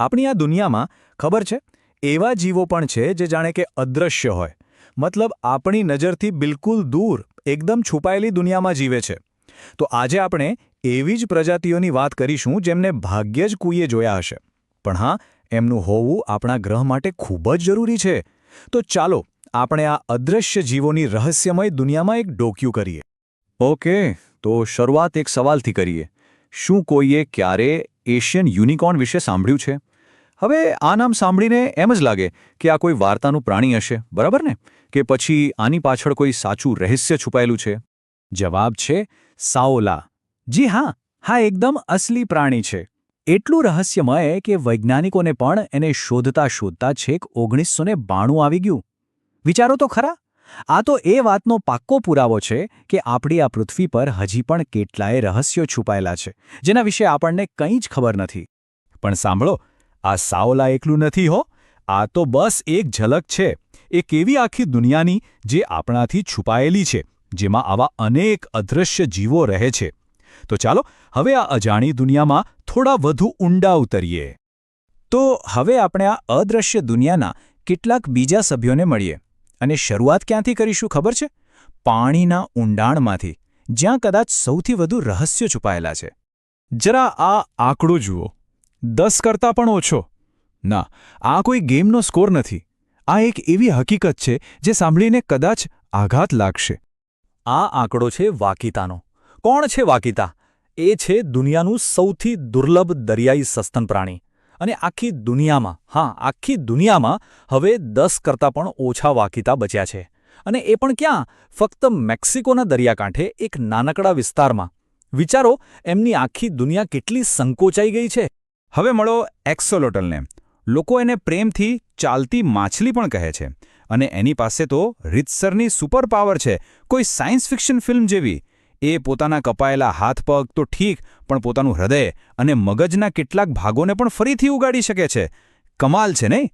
આપણી આ દુનિયામાં, ખબર છે? એવા જીવો પણ છે જે જાણે કે અદૃશ્ય હોય. મતલબ આપણી નજરથી બિલકુલ દૂર, એકદમ છુપાયેલી દુનિયામાં જીવે છે. તો આજે આપણે એવી જ પ્રજાતિઓની વાત કરીશું જેમને ભાગ્યે જ કોઈએ જોયા હશે. પણ હા, એમનું હોવું આપણા ગ્રહ માટે ખૂબ જ જરૂરી છે. તો ચાલો, આપણે આ અદૃશ્ય જીવોની રહસ્યમય દુનિયામાં એક ડોક્યું કરીએ. ઓકે, તો શરૂઆત એક સવાલથી કરીએ. શું કોઈએ ક્યારે એશિયન યુનિકોર્ન વિશે સાંભળ્યું છે? હવે આ નામ સાંભળીને એમ જ લાગે કે આ કોઈ વાર્તાનું પ્રાણી હશે, બરાબર ને? કે પછી આની પાછળ કોઈ સાચું રહસ્ય છુપાયેલું છે? જવાબ છે, સાઓલા. જી હા હા, એકદમ અસલી પ્રાણી છે. એટલું રહસ્યમય કે વૈજ્ઞાનિકોને પણ એને શોધતા શોધતા છેક ઓગણીસો ને બાણું આવી ગયું. વિચારો તો ખરા? આ તો એ વાતનો પાક્કો પુરાવો છે કે આપણી આ પૃથ્વી પર હજી પણ કેટલાય રહસ્યો છુપાયેલા છે, જેના વિશે આપણને કંઈ જ ખબર નથી. પણ સાંભળો આ સાઓલા એકલું નથી હો. આ તો બસ એક ઝલક છે. એક એવી આખી દુનિયાની જે આપણાથી છુપાયેલી છે, જેમાં આવા અનેક અદૃશ્ય જીવો રહે છે. તો ચાલો, હવે આ અજાણી દુનિયામાં થોડા વધુ ઊંડા ઉતરીએ. તો હવે આપણે આ અદૃશ્ય દુનિયાના કેટલાક બીજા સભ્યોને મળીએ. અને શરૂઆત ક્યાંથી કરીશું ખબર છે? પાણીના ઊંડાણમાંથી, જ્યાં કદાચ સૌથી વધુ રહસ્યો છુપાયેલા છે. જરા આ આંકડો જુઓ. દસ કરતાં પણ ઓછો. ના, આ કોઈ ગેમનો સ્કોર નથી. આ એક એવી હકીકત છે જે સાંભળીને કદાચ આઘાત લાગશે. આ આંકડો છે વાકીતાનો. કોણ છે વાકીતા? એ છે દુનિયાનું સૌથી દુર્લભ દરિયાઈ સસ્તન પ્રાણી. અને આખી દુનિયામાં, હા, આખી દુનિયામાં હવે દસ કરતાં પણ ઓછા વાકીતા બચ્યા છે. અને એ પણ ક્યાં? ફક્ત મેક્સિકોના દરિયાકાંઠે, એક નાનકડા વિસ્તારમાં. વિચારો, એમની આખી દુનિયા કેટલી સંકોચાઈ ગઈ છે. હવે મળો એક્સોલોટલને. લોકો એને પ્રેમથી ચાલતી માછલી પણ કહે છે. અને એની પાસે તો રીતસરની સુપર પાવર છે. કોઈ સાયન્સ ફિક્શન ફિલ્મ જેવી. એ પોતાના કપાયેલા હાથ પગ તો ઠીક, પણ પોતાનું હૃદય અને મગજના કેટલાક ભાગોને પણ ફરીથી ઉગાડી શકે છે. કમાલ છે નહીં?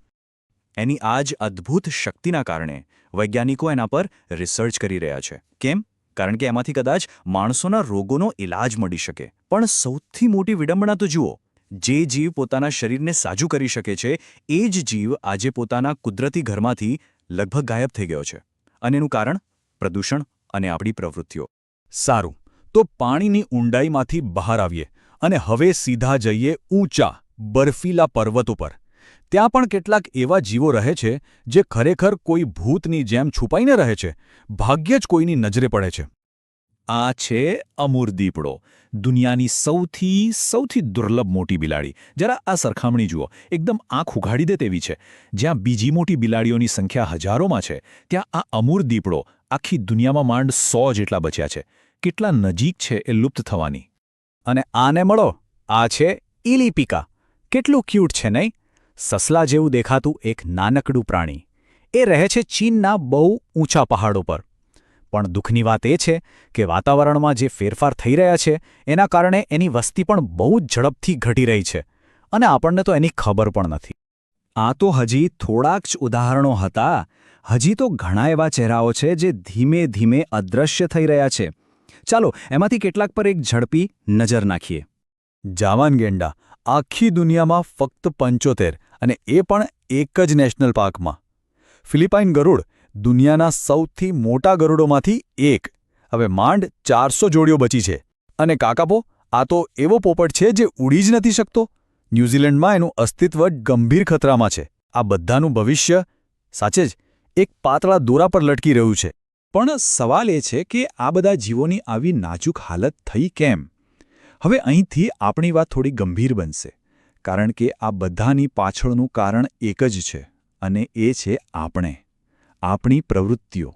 એની આ જ અદ્ભુત શક્તિના કારણે વૈજ્ઞાનિકો એના પર રિસર્ચ કરી રહ્યા છે. કેમ? કારણ કે એમાંથી કદાચ માણસોના રોગોનો ઇલાજ મળી શકે. પણ સૌથી મોટી વિડંબના તો જુઓ. જે જીવ પોતાના શરીરને સાજું કરી શકે છે, એ જ જીવ આજે પોતાના કુદરતી ઘરમાંથી લગભગ ગાયબ થઈ ગયો છે. અને એનું કારણ? પ્રદૂષણ અને આપણી પ્રવૃત્તિઓ. સારું, તો પાણીની ઊંડાઈમાંથી બહાર આવીએ અને હવે સીધા જઈએ ઊંચા, બર્ફીલા પર્વતો પર ત્યાં પણ કેટલાક એવા જીવો રહે છે, જે ખરેખર કોઈ ભૂતની જેમ છુપાઈને રહે છે, ભાગ્યે જ કોઈની નજરે પડે છે. આ છે અમૂર દીપડો, દુનિયાની સૌથી સૌથી દુર્લભ મોટી બિલાડી. જરા આ સરખામણી જુઓ. એકદમ આંખ ઉઘાડી દે તેવી છે. જ્યાં બીજી મોટી બિલાડીઓની સંખ્યા હજારોમાં છે, ત્યાં આ અમૂર દીપડો આખી દુનિયામાં માંડ સો જેટલા બચ્યા છે. કેટલા નજીક છે એ લુપ્ત થવાની. અને આને મળો. આ છે ઇલીપિકા કેટલું ક્યુટ છે નહીં? સસલા જેવું દેખાતું એક નાનકડું પ્રાણી. એ રહે છે ચીનના બહુ ઊંચા પહાડો પર. પણ દુઃખની વાત એ છે કે વાતાવરણમાં જે ફેરફાર થઈ રહ્યા છે, એના કારણે એની વસ્તી પણ બહુ જ ઝડપથી ઘટી રહી છે અને આપણને તો એની ખબર પણ નથી. આ તો હજી થોડાક જ ઉદાહરણો હતા, હજી તો ઘણા એવા ચહેરાઓ છે જે ધીમે ધીમે અદૃશ્ય થઈ રહ્યા છે. ચાલો, એમાંથી કેટલાક પર એક ઝડપી નજર નાખીએ. જાવાન ગેંડા, આખી દુનિયામાં ફક્ત પંચોતેર અને એ પણ એક જ નેશનલ પાર્કમાં. ફિલિપાઇન ગરુડ દુનિયાના સૌથી મોટા ગરુડોમાંથી એક. હવે માંડ ચારસો જોડીઓ બચી છે. અને કાકાપો, આ તો એવો પોપટ છે જે ઉડી જ નથી શકતો. ન્યૂઝીલેન્ડમાં એનું અસ્તિત્વ ગંભીર ખતરામાં છે. આ બધાનું ભવિષ્ય, સાચે જ, એક પાતળા દોરા પર લટકી રહ્યું છે. પણ સવાલ એ છે કે આ બધા જીવોની આવી નાજુક હાલત થઈ કેમ? હવે અહીંથી આપણી વાત થોડી ગંભીર બનશે. કારણ કે આ બધાની પાછળનું કારણ એક જ છે, અને એ છે આપણે. આપણી પ્રવૃત્તિઓ.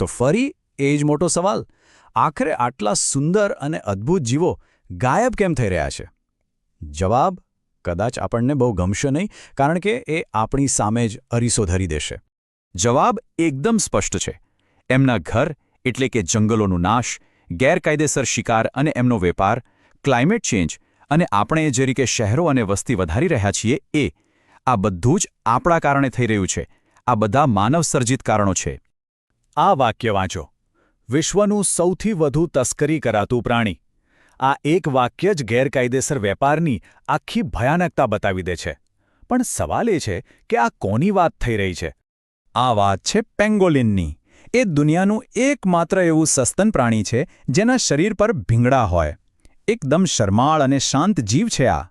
તો ફરી એ જ મોટો સવાલ, આખરે આટલા સુંદર અને અદ્ભુત જીવો ગાયબ કેમ થઈ રહ્યા છે? જવાબ, કદાચ આપણને બહુ ગમશે નહીં, કારણ કે એ આપણી સામે જ અરીસો ધરી દેશે. જવાબ એકદમ સ્પષ્ટ છે. એમના ઘર એટલે કે જંગલોનું નાશ, ગેરકાયદેસર શિકાર અને એમનો વેપાર, ક્લાઇમેટ ચેન્જ અને આપણે જે રીતે શહેરો અને વસ્તી વધારી રહ્યા છીએ એ, આ બધું જ આપણા કારણે થઈ રહ્યું છે. આ બધા માનવસર્જિત કારણો છે. આ વાક્ય વાંચો. વિશ્વનું સૌથી વધુ તસ્કરી કરાતું પ્રાણી. આ એક વાક્ય જ ગેરકાયદેસર વેપારની આખી ભયાનકતા બતાવી દે છે. પણ સવાલ એ છે કે આ કોની વાત થઈ રહી છે? આ વાત છે પેંગોલિનની. એ દુનિયાનું એકમાત્ર એવું સસ્તન પ્રાણી છે જેના શરીર પર ભીંગડા હોય. એકદમ શરમાળ અને શાંત જીવ છે આ.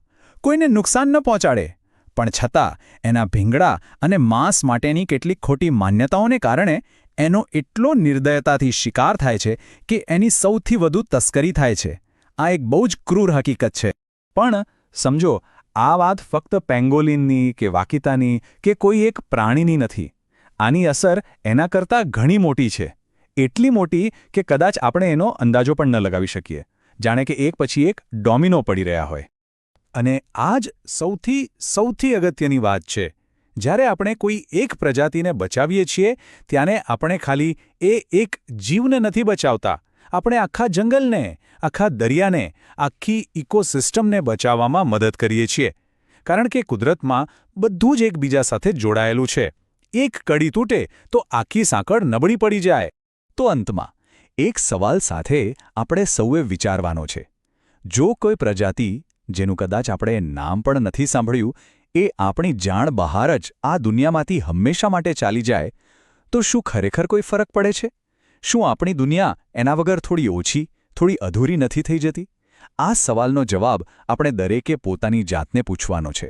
કોઈને નુકસાન ન પહોંચાડે. પણ છતાં, એના ભીંગડા અને માંસ માટેની કેટલીક ખોટી માન્યતાઓને કારણે એનો એટલો નિર્દયતાથી શિકાર થાય છે કે એની સૌથી વધુ તસ્કરી થાય છે. આ એક બહુ જ ક્રૂર હકીકત છે. પણ, સમજો, આ વાત ફક્ત પેંગોલિનની કે વાકિતાની કે કોઈ એક પ્રાણીની નથી. આની અસર એના કરતાં ઘણી મોટી છે. એટલી મોટી કે કદાચ આપણે એનો અંદાજો પણ ન લગાવી શકીએ. જાણે કે એક પછી એક ડોમિનો પડી રહ્યા હોય. અને આ જ સૌથી સૌથી અગત્યની વાત છે. જ્યારે આપણે કોઈ એક પ્રજાતિને બચાવીએ છીએ, ત્યારે આપણે ખાલી એ એક જીવને નથી બચાવતા. આપણે આખા જંગલને, આખા દરિયાને, આખી ઇકોસિસ્ટમને બચાવવામાં મદદ કરીએ છીએ. કારણ કે કુદરતમાં બધું જ એકબીજા સાથે જોડાયેલું છે. એક કડી તૂટે તો આખી સાંકળ નબળી પડી જાય. તો અંતમાં, એક સવાલ સાથે આપણે સૌએ વિચારવાનો છે. જો કોઈ પ્રજાતિ જેનું કદાચ આપણે નામ પણ નથી સાંભળ્યું, એ આપણી જાણ બહાર જ આ દુનિયામાંથી હંમેશા માટે ચાલી જાય, તો શું ખરેખર કોઈ ફરક પડે છે? શું આપણી દુનિયા એના વગર થોડી ઓછી, થોડી અધૂરી નથી થઈ જતી? આ સવાલનો જવાબ આપણે દરેકે પોતાની જાતને પૂછવાનો છે.